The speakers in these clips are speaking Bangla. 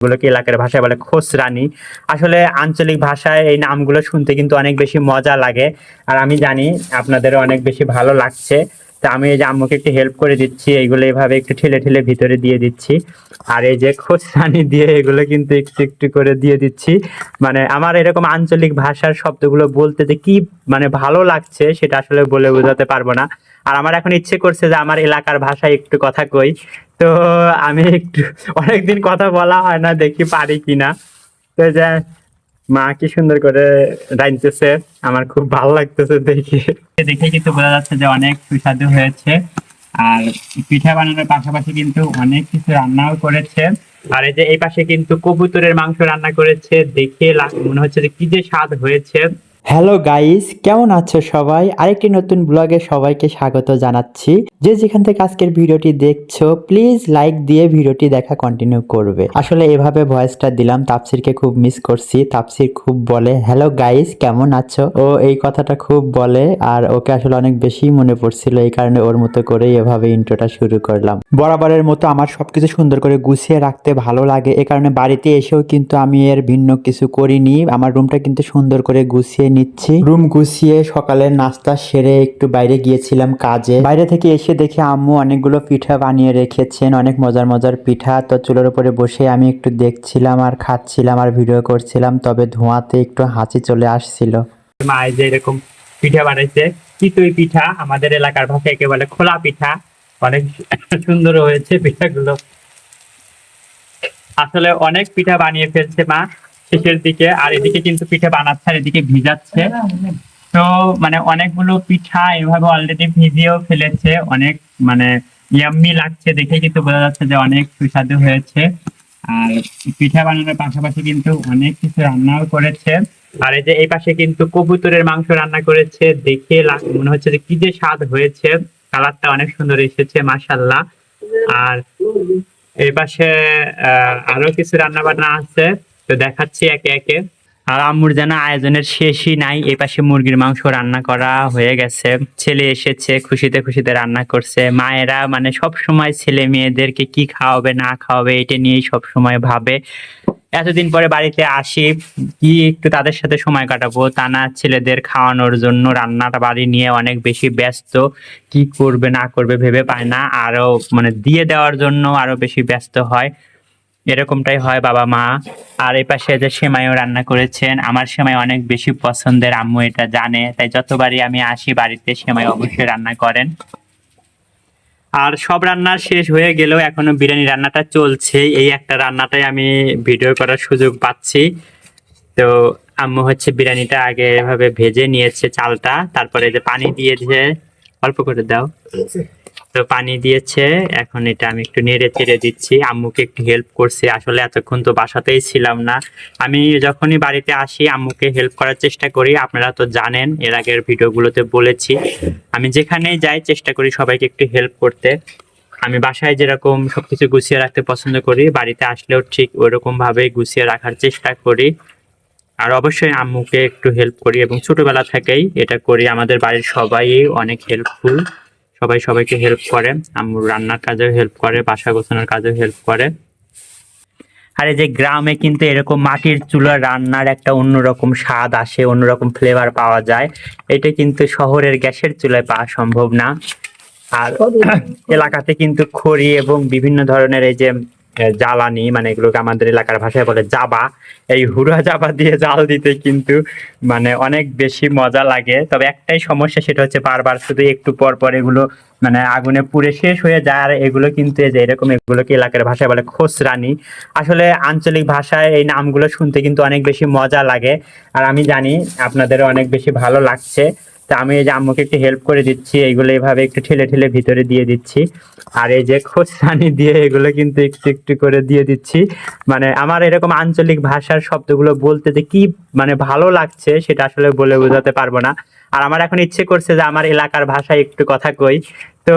এগুলোকে এলাকার ভাষায় বলে? খোসরানি আসলে আঞ্চলিক ভাষায় এই নামগুলো শুনতে কিন্তু অনেক বেশি মজা লাগে। আর আমি জানি আপনাদের অনেক বেশি ভালো লাগছে। তা আমি এই যে আম্মুকে একটু হেল্প করে দিচ্ছি এইগুলো এইভাবে একটু ঠেলে ঠেলে ভিতরে দিয়ে দিচ্ছি। আর এই যে খোসরানি দিয়ে এগুলো কিন্তু একটু একটু করে দিয়ে দিচ্ছি। মানে আমার এরকম আঞ্চলিক ভাষার শব্দগুলো বলতে যে কি মানে ভালো লাগছে, সেটা আসলে বলে বোঝাতে পারব না। আর আমার এখন ইচ্ছে করছে যে আমার এলাকার ভাষায় একটু কথা কই। তো আমি একটু, অনেকদিন কথা বলা হয় না, দেখি পারি কিনা। তো যে মা কি সুন্দর করে রাঁধতেছে আমার খুব ভালো লাগতেছে দেখে। দেখে কিন্তু বোঝা যাচ্ছে যে অনেক সুস্বাদু হয়েছে। আর পিঠা বানানোর পাশাপাশি কিন্তু অনেক কিছু রান্নাও করেছে। আর এই যে এই পাশে কিন্তু কবুতরের মাংস রান্না করেছে দেখে মনে হচ্ছে যে কি যে স্বাদ হয়েছে। হ্যালো গাইস কেমন আছো সবাই? আরেকটি নতুন ব্লগে সবাইকে স্বাগত জানাচ্ছি। যে যেখান থেকে আজকের ভিডিওটি দেখছ প্লিজ লাইক দিয়ে ভিডিওটি দেখা কন্টিনিউ করবে। আসলে এভাবে ভয়েসটা দিলাম, তাপসিরকে খুব মিস করছি। তাপসির খুব বলে হ্যালো গাইস কেমন আছো? ও এই কথাটা খুব বলে, আর ওকে আসলে অনেক বেশি মনে পড়ছিল, এই কারণে ওর মতো করেই এভাবে ইন্ট্রোটা শুরু করলাম। বরাবরের মতো আমার সবকিছু সুন্দর করে গুছিয়ে রাখতে ভালো লাগে, এ কারণে বাড়িতে এসেও কিন্তু আমি এর ভিন্ন কিছু করিনি। আমার রুমটা কিন্তু সুন্দর করে গুছিয়ে নিচ্ছি। রুম গুছিয়ে সকালের নাস্তা সেরে একটু বাইরে গিয়েছিলাম কাজে। বাইরে থেকে এসে দেখি আম্মু অনেকগুলো পিঠা বানিয়ে রেখেছেন, অনেক মজার মজার পিঠা। তো চুলোর উপরে বসে আমি একটু দেখছিলাম আর খাচ্ছিলাম আর ভিডিও করছিলাম, তবে ধোঁয়াতে একটু হাঁচি চলে আসছিল। মা যে এরকম পিঠা বানাইছে, চিতই পিঠা, আমাদের এলাকার ভাষায় একে বলে খোলা পিঠা। অনেক সুন্দর হয়েছে পিঠাগুলো। আসলে অনেক পিঠা বানিয়ে ফেলছে মা শেষের দিকে, আর এদিকে কিন্তু পিঠা বানাচ্ছে আর এদিকে ভিজাচ্ছে। তো মানে অনেকগুলো পিঠা এভাবে অলরেডি ভিজিয়েও ফেলেছে। অনেক মানে ইয়াম্মি লাগছে দেখে কিন্তু বোঝা যাচ্ছে যে অনেক সুস্বাদু হয়েছে। আর পিঠা বানানোর পাশাপাশি কিন্তু অনেক কিছু রান্নাও করেছে। আর এই যে এই পাশে কিন্তু কবুতরের মাংস রান্না করেছে দেখে মনে হচ্ছে যে কি যে স্বাদ হয়েছে। কালারটা অনেক সুন্দর এসেছে মাশাল্লাহ আর এই পাশে আহ, আরও কিছু রান্না বান্না আছে। তো দেখাচ্ছি একে একে। আর আম্মুর যেন আয়োজনের শেষই নাই, এই পাশে মুরগির মাংস রান্না করা হয়ে গেছে। ছেলে এসেছে, খুশিতে খুশিতে রান্না করছে। মায়েরা মানে সব সময় ছেলে মেয়েদেরকে কি খাওয়াবে, না খাওয়াবে, এটা নিয়েই সব সময় ভাবে। এতদিন পরে বাড়িতে আসি, কি একটু তাদের সাথে সময় কাটাবো? তা না, ছেলেদের খাওয়ানোর জন্য রান্নাটা বাড়ি নিয়ে অনেক বেশি ব্যস্ত। কি করবে, না করবে ভেবে পায় না। আরও মানে দিয়ে দেওয়ার জন্য আরও বেশি ব্যস্ত হয়। এরকমটাই হয় বাবা মা। আর এই পাশে যে সেমাইও রান্না করেছেন, আমার সেমাই অনেক বেশি পছন্দের, আম্মু এটা জানে, তাই যতবারই আমি আসি বাড়িতে সেমাই অবশ্যই রান্না করেন। আর সব রান্না শেষ হয়ে গেলেও এখনও বিরিয়ানি রান্নাটা চলছে। এই একটা রান্নাটাই আমি ভিডিও করার সুযোগ পাচ্ছি। তো আম্মু হচ্ছে বিরিয়ানিটা আগে এভাবে ভেজে নিয়েছে চালটা, তারপরে যে পানি দিয়েছে, অল্প করে দাও। তো পানি দিয়েছে। এখন এটা আমি একটু নেড়ে চেড়ে দিচ্ছি। আম্মুকে একটু হেল্প করছি। আসলে এতক্ষণ তো বাসাতেই ছিলাম না। আমি যখনই বাড়িতে আসি, আম্মুকে হেল্প করার চেষ্টা করি। আপনারা তো জানেন, এর আগের ভিডিওগুলোতে বলেছি। আমি যেখানেই যাই, চেষ্টা করি সবাইকে একটু হেল্প করতে। আমি বাসায় যেরকম সবকিছু গুছিয়ে রাখতে পছন্দ করি, বাড়িতে আসলেও ঠিক ওরকম ভাবে গুছিয়ে রাখার চেষ্টা করি। আর অবশ্যই আম্মুকে একটু হেল্প করি এবং ছোটবেলা থেকেই এটা করি। আমাদের বাড়ির সবাই অনেক হেল্পফুল সবাই সবাইকে হেল্প করে। আম্মুর রান্নার কাজেও হেল্প করে বাসা গোছানোর কাজেও হেল্প করে। আর এই যে গ্রামে কিন্তু এরকম মাটির চুলা রান্নার একটা অন্যরকম স্বাদ আসে অন্যরকম ফ্লেভার পাওয়া যায়। এটা কিন্তু শহরের গ্যাসের চুলায় পাওয়া সম্ভব না। আর এলাকাতে কিন্তু খড়ি এবং বিভিন্ন ধরনের এই যে জ্বালানি মানে এগুলোকে আমাদের এলাকার ভাষায় বলে জাবা। এই হুড়া জাবা দিয়ে জাল দিতে কিন্তু মানে অনেক বেশি মজা লাগে। তবে একটাই সমস্যা, সেটা হচ্ছে বারবার শুধু একটু পর পর এগুলো মানে আগুনে পুড়ে শেষ হয়ে যায়, আর এগুলো কিন্তু এই যে এরকম এগুলোকে এলাকার ভাষায় বলে খোসরানি। আসলে আঞ্চলিক ভাষায় এই নামগুলো শুনতে কিন্তু অনেক বেশি মজা লাগে, আর আমি জানি আপনাদের অনেক বেশি ভালো লাগছে। তা আমি এই যে আম্মুকে একটু হেল্প করে দিচ্ছি এইগুলো এইভাবে একটু ঠেলে ঠেলে ভিতরে দিয়ে দিচ্ছি। আর এই যে খোসানি দিয়ে এগুলো কিন্তু একটু একটু করে দিয়ে দিচ্ছি। মানে আমার এরকম আঞ্চলিক ভাষার শব্দগুলো বলতে যে কি মানে ভালো লাগছে, সেটা আসলে বলে বোঝাতে পারব না। আর আমার এখন ইচ্ছে করছে যে আমার এলাকার ভাষায় একটু কথা কই। তো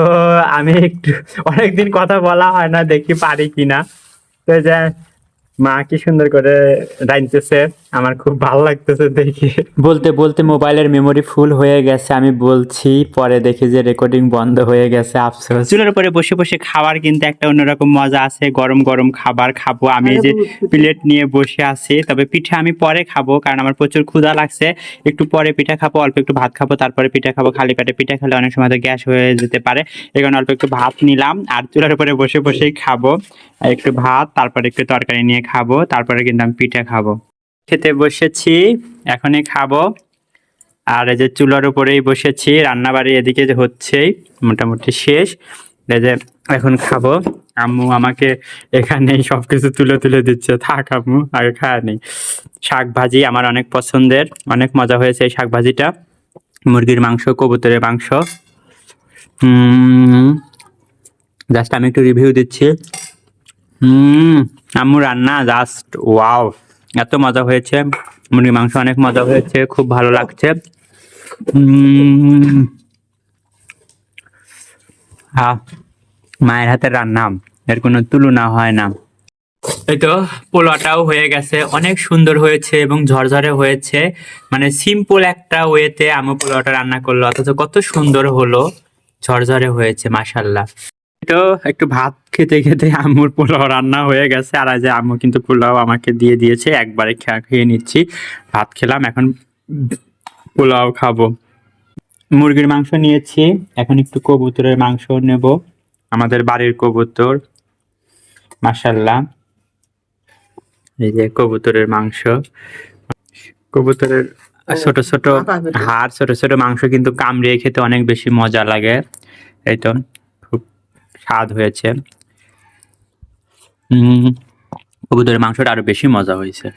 আমি একটু অনেকদিন কথা বলা হয় না, দেখি পারি কিনা। তো যে মা কি সুন্দর করে রাঁধতেছে। আমার খুব ভালো লাগতেছে দেখে। বলতে বলতে মোবাইলের মেমোরি ফুল হয়ে গেছে আমি বলছি পরে দেখি যে রেকর্ডিং বন্ধ হয়ে গেছে আফসোস। চুলার উপরে বসে বসে খাওয়ার কিন্তু একটা অন্যরকম মজা আছে গরম গরম খাবার খাব আমি যে প্লেট নিয়ে বসে আছি তবে পিঠা আমি পরে খাব কারণ আমার প্রচুর ক্ষুধা লাগছে একটু পরে পিঠা খাব অল্প একটু ভাত খাব তারপরে পিঠা খাব খালি পেটে পিঠা খেলে অনেক সময় তো গ্যাস হয়ে যেতে পারে এই কারণে অল্প একটু ভাত নিলাম আর চুলার উপরে বসে বসেই খাব একটু ভাত তারপরে একটু তরকারি নিয়ে খাব তারপরে কিন্তু আমি পিঠা খাব। খেতে বসেছি, এখনই খাব। আর এই যে চুলার উপরেই বসেছি, রান্নাবাড়ি এদিকে যে হচ্ছেই মোটামুটি শেষ। এই যে এখন খাব। আম্মু আমাকে এখানেই সবকিছু তুলে তুলে দিচ্ছে। থাক আম্মু আগে খাওয়া নেই। শাক ভাজি আমার অনেক পছন্দের, অনেক মজা হয়েছে এই শাক ভাজিটা। মুরগির মাংস, কবুতরের মাংস। জাস্ট আমি একটু রিভিউ দিচ্ছি। হুম, আম্মু রান্না জাস্ট ওয়াও এত মজা হয়েছে। মুরগির মাংস অনেক মজা হয়েছে, খুব ভালো লাগছে। মায়ের হাতের রান্না, এর কোনো তুলনা হয় না। এই তো পোলাটাও হয়ে গেছে, অনেক সুন্দর হয়েছে এবং ঝরঝরে হয়েছে। মানে সিম্পল একটা ওয়েতে আমি পোলাওটা রান্না করল, অথচ কত সুন্দর হলো, ঝরঝরে হয়েছে মাসাল্লাহ তো একটু ভাত খেতে খেতে আম্মুর পোলাও রান্না হয়ে গেছে। আর আজ আম্মু কিন্তু পোলাও আমাকে দিয়ে দিয়েছে। একবারে খেয়ে নিচ্ছি। ভাত খেলাম এখন পোলাও খাব। মুরগির মাংস নিয়েছি। এখন একটু কবুতরের মাংস নেব। আমাদের বাড়ির কবুতর মাসাল্লাহ এই যে কবুতরের মাংস। কবুতরের ছোট ছোট হাড় ছোট ছোট মাংস কিন্তু কামড়িয়ে খেতে অনেক বেশি মজা লাগে। এই তো। স্বাদ হয়েছে। কবুতরের মাংসটা আরও বেশি মজা হয়েছে।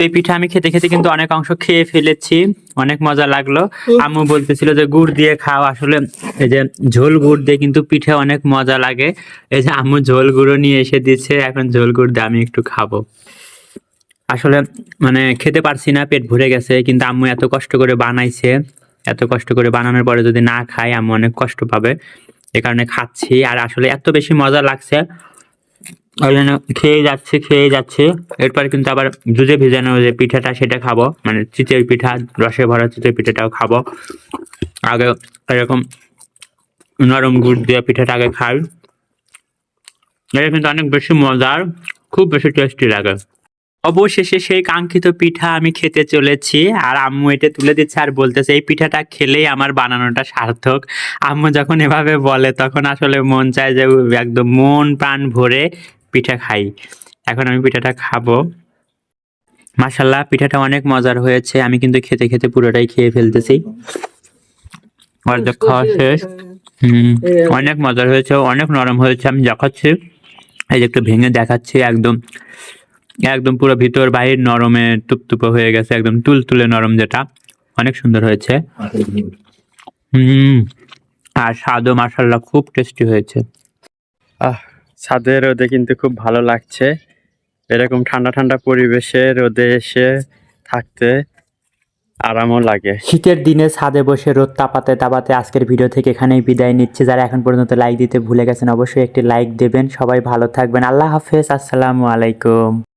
এই পিঠা আমি খেতে খেতে কিন্তু অনেক অংশ খেয়ে ফেলেছি অনেক মজা লাগল। আম্মু বলতেছিল যে গুড় দিয়ে খাও। আসলে এই যে ঝোল গুড় দিয়ে কিন্তু পিঠে অনেক মজা লাগে। এই যে আম্মু ঝোল গুঁড়ো নিয়ে এসে দিচ্ছে এখন ঝোল গুড় দিয়ে আমি একটু খাব। আসলে মানে খেতে পারছি না পেট ভরে গেছে কিন্তু আম্মু এত কষ্ট করে বানাইছে। এত কষ্ট করে বানানোর পরে যদি না খাই আম্মু অনেক কষ্ট পাবে। এ কারণে খাচ্ছি। আর আসলে এত বেশি মজা লাগছে। ওই জন্য খেয়ে যাচ্ছে খেয়ে যাচ্ছে। এরপর কিন্তু আবার দুধে ভেজানো যে পিঠাটা, সেটা খাব। মানে চিতই পিঠা, রসে ভরা চিতই পিঠাটাও খাব। আগে এরকম নরম গুড় দিয়ে পিঠাটা আগে খাই। এটা কিন্তু অনেক বেশি মজার, খুব বেশি টেস্টি লাগে। অবশেষে সেই কাঙ্ক্ষিত পিঠা আমি খেতে চলেছি আর আম্মু এটা তুলে দিচ্ছে আর বলতেছে এই পিঠাটা খেলেই আমার বানানোটা সার্থক। আম্মু যখন এভাবে বলে তখন আসলে মন চায় যে একদম মন প্রাণ ভরে পিঠা খাই। এখন আমি পিঠাটা খাব। মাসাল্লাহ পিঠাটা অনেক মজার হয়েছে। আমি কিন্তু খেতে খেতে পুরোটাই খেয়ে ফেলতেছি। অর্ধেক খাওয়া শেষ। হুম অনেক মজার হয়েছে অনেক নরম হয়েছে আমি দেখাচ্ছি। এই যে একটু ভেঙে দেখাচ্ছি একদম একদম পুরো ভিতর বাহির নরমে টুপটুপে হয়ে গেছে একদম তুলতুলে নরম যেটা। অনেক সুন্দর হয়েছে। হুম আর স্বাদও মাসাল্লাহ খুব টেস্টি হয়েছে। আহ ছাদে রোদে কিন্তু খুব ভালো লাগছে। এরকম ঠান্ডা ঠান্ডা পরিবেশে রোদে এসে থাকতে আরামও লাগে। শীতের দিনে ছাদে বসে রোদ তাপাতে তাপাতে আজকের ভিডিও থেকে এখানেই বিদায় নিচ্ছে। যারা এখন পর্যন্ত লাইক দিতে ভুলে গেছেন অবশ্যই একটি লাইক দেবেন। সবাই ভালো থাকবেন। আল্লাহ হাফেজ। আসসালামু আলাইকুম।